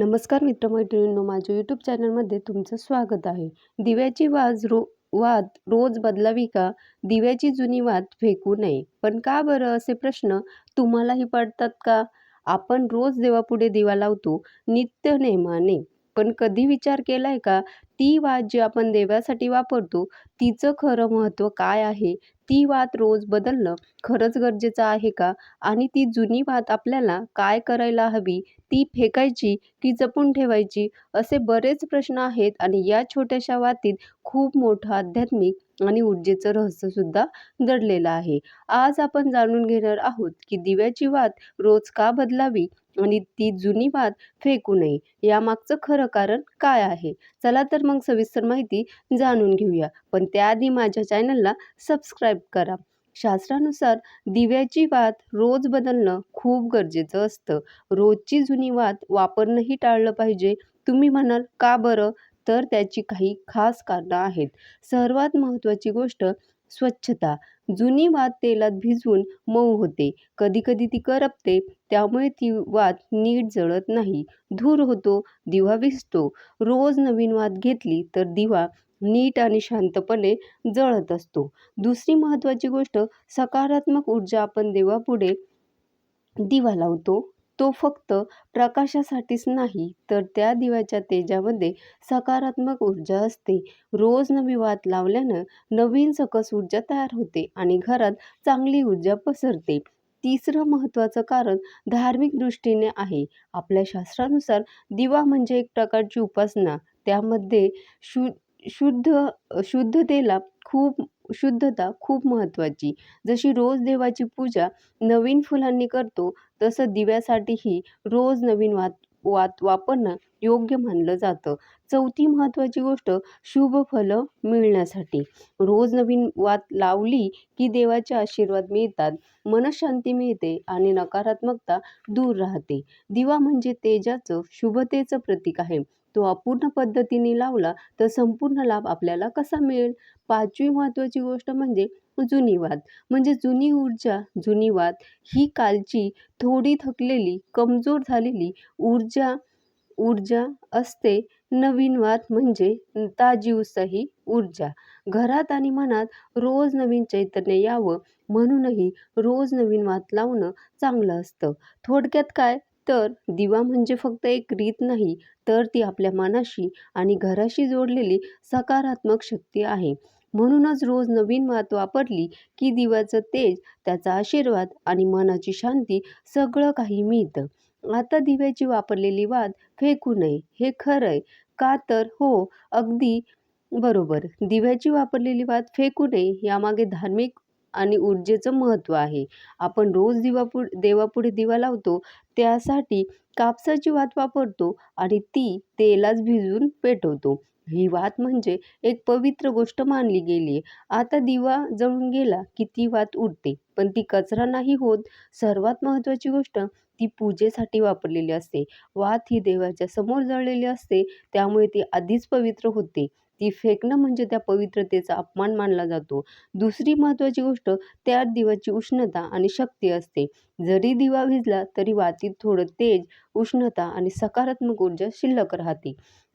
नमस्कार मित्रमैत्रिणींनो माझ्या यूट्यूब चॅनलमध्ये तुमचं स्वागत आहे. दिव्याची वाज रो वाद रोज बदलावी का? दिव्याची जुनी वाद फेकू नये. पण का बरं असे प्रश्न तुम्हालाही पडतात का? आपण रोज देवापुढे दिवा लावतो नित्य नेमाने. पण कधी विचार केलाय का? ती वाद जी आपण देवासाठी वापरतो तिचं खरं महत्त्व काय आहे? ती वात रोज बदलणं खरंच गरजेचं आहे का? आणि ती जुनी वात आपल्याला काय करायला हवी? ती फेकायची की जपून ठेवायची? असे बरेच प्रश्न आहेत आणि या छोट्याशा वातीत खूप मोठं आध्यात्मिक आणि ऊर्जेचं रहस्यसुद्धा दडलेलं आहे. आज आपण जाणून घेणार आहोत की दिव्याची वात रोज का बदलावी आणि ती जुनी वात फेकू नये यामागचं खरं कारण काय आहे? चला तर मग सविस्तर माहिती जाणून घेऊया. पण त्याआधी माझ्या चॅनलला सबस्क्राईब करा. शास्त्रानुसार दिव्याची वात रोज बदलणं खूप गरजेचं असतं. रोजची जुनी वात वापरणंही टाळलं पाहिजे. तुम्ही म्हणाल का बरं? तर त्याची काही खास कारणं आहेत. सर्वात महत्त्वाची गोष्ट स्वच्छता. जुनी वात तेलात भिजवून मऊ होते. कधीकधी ती करपते. त्यामुळे ती वात नीट जळत नाही. धूर होतो दिवा विसतो. रोज नवीन वात घेतली तर दिवा नीट आणि शांतपणे जळत असतो. दुसरी महत्त्वाची गोष्ट सकारात्मक ऊर्जा आपण देवापुढे दिवा लावतो. तो फक्त प्रकाशासाठीच नाही तर त्या दिव्याच्या तेजामध्ये सकारात्मक ऊर्जा असते. रोज नवी वात लावल्यानं नवीन सकस ऊर्जा तयार होते आणि घरात चांगली ऊर्जा पसरते. तिसरं महत्त्वाचं कारण धार्मिक दृष्टीने आहे. आपल्या शास्त्रानुसार दिवा म्हणजे एक प्रकारची उपासना. त्यामध्ये शु शुद्ध शुद्धतेला खूप शुद्धता खूप महत्त्वाची. जशी रोज देवाची पूजा नवीन फुलांनी करतो तसं दिव्यासाठीही रोज नवीन वात वात वापरणं योग्य मानलं जातं. चौथी महत्त्वाची गोष्ट शुभ फल मिळण्यासाठी. रोज नवीन वात लावली की देवाचे आशीर्वाद मिळतात मनशांती मिळते आणि नकारात्मकता दूर राहते. दिवा म्हणजे तेजाचं शुभतेचं प्रतीक आहे. तो अपूर्ण पद्धतीने लावला तर संपूर्ण लाभ आपल्याला कसा मिळेल? पाचवी महत्त्वाची गोष्ट म्हणजे जुनी वाद. म्हणजे जुनी ऊर्जा जुनी वाद ही कालची थोडी थकलेली कमजोर झालेली ऊर्जा ऊर्जा असते नवीन वाद म्हणजे ताजी उत्साही ऊर्जा. घरात आणि मनात रोज नवीन चैतन्य यावं म्हणूनही रोज नवीन वाद लावणं चांगलं असतं. थोडक्यात काय? तर दिवा म्हणजे फक्त एक रीत नाही तर ती आपल्या मनाशी आणि घराशी जोडलेली सकारात्मक शक्ती आहे. म्हणूनच रोज नवीन वात वापरली की दिव्याचं तेज त्याचा आशीर्वाद आणि मनाची शांती सगळं काही मिळतं. आता दिव्याची वापरलेली वात फेकू नये हे खरंय का तर? हो अगदी बरोबर. दिव्याची वापरलेली वात फेकू नये यामागे धार्मिक आणि ऊर्जेचं महत्त्व आहे. आपण रोज दिवापु देवापुढे दिवा लावतो त्यासाठी कापसाची वात वापरतो आणि ती तेलाच भिजून पेटवतो. ही वात म्हणजे एक पवित्र गोष्ट मानली गेली. आहे आता दिवा जळून गेला की ती वात उडते. पण ती कचरा नाही होत. सर्वात महत्त्वाची गोष्ट ती पूजेसाठी वापरलेली असते. वात ही देवाच्या समोर जळलेली असते. त्यामुळे ती आधीच पवित्र होते. ती फेकणं म्हणजे त्या पवित्रतेचा अपमान मानला जातो. दुसरी महत्त्वाची गोष्ट त्या दिवाची उष्णता आणि शक्ती असते. जरी दिवा भिजला तरी वातीत थोडं तेज उष्णता आणि सकारात्मक ऊर्जा शिल्लक राहते.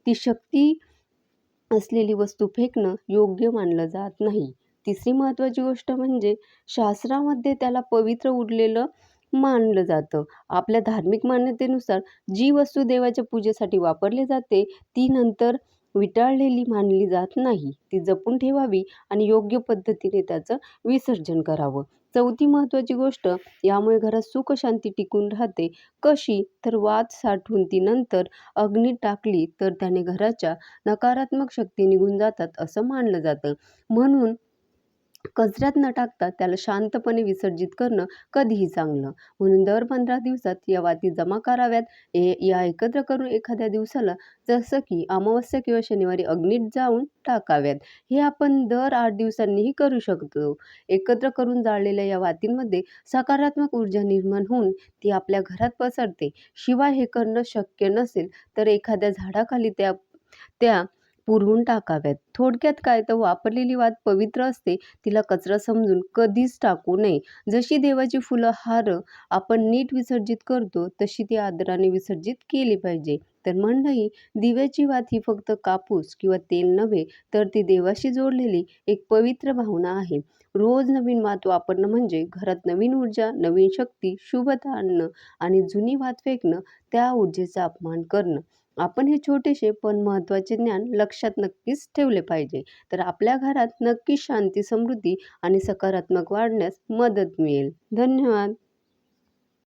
ती शक्ती असलेली वस्तू फेकणं योग्य मानलं जात नाही. तिसरी महत्त्वाची गोष्ट म्हणजे शास्त्रामध्ये त्याला पवित्र उरलेलं मानलं जातं. आपल्या धार्मिक मान्यतेनुसार जी वस्तू देवाच्या पूजेसाठी वापरली जाते ती नंतर विटाळलेली मानली जात नाही. ती जपून ठेवावी आणि योग्य पद्धतीने त्याचं विसर्जन करावं. चौथी महत्त्वाची गोष्ट यामुळे घरात सुखशांती टिकून राहते. कशी? तर वाद साठवून ती नंतर अग्नीत टाकली तर त्याने घराच्या नकारात्मक शक्ती निघून जातात असं मानलं जातं. म्हणून कचऱ्यात न टाकता त्याला शांतपणे विसर्जित करणं कधीही चांगलं. म्हणून दर पंधरा दिवसात या वाती जमा कराव्यात. ए या एकत्र करून एखाद्या दिवसाला जसं की अमावस्या किंवा शनिवारी अग्नीत जाऊन टाकाव्यात. हे आपण दर आठ दिवसांनीही करू शकतो. एकत्र करून जाळलेल्या या वातींमध्ये सकारात्मक ऊर्जा निर्माण होऊन ती आपल्या घरात पसरते. शिवाय हे करणं शक्य नसेल तर एखाद्या झाडाखाली त्या त्या पुरवून टाकाव्यात. थोडक्यात काय तर वापरलेली वात पवित्र असते तिला कचरा समजून कधीच टाकू नये. जशी देवाची फुलं हार आपण नीट विसर्जित करतो तशी ती आदराने विसर्जित केली पाहिजे. तर मंडळी दिव्याची वात ही फक्त कापूस किंवा तेल नव्हे तर ती देवाशी जोडलेली एक पवित्र भावना आहे. रोज नवीन वात वापरणं म्हणजे घरात नवीन ऊर्जा नवीन शक्ती शुभता आणणं आणि जुनी वात फेकणं त्या ऊर्जेचा अपमान करणं. आपण हे छोटेसे पण महत्त्वाचे ज्ञान लक्षात नक्कीच ठेवले पाहिजे. तर आपल्या घरात नक्कीच शांती समृद्धी आणि सकारात्मक वाढण्यास मदत मिळेल. धन्यवाद.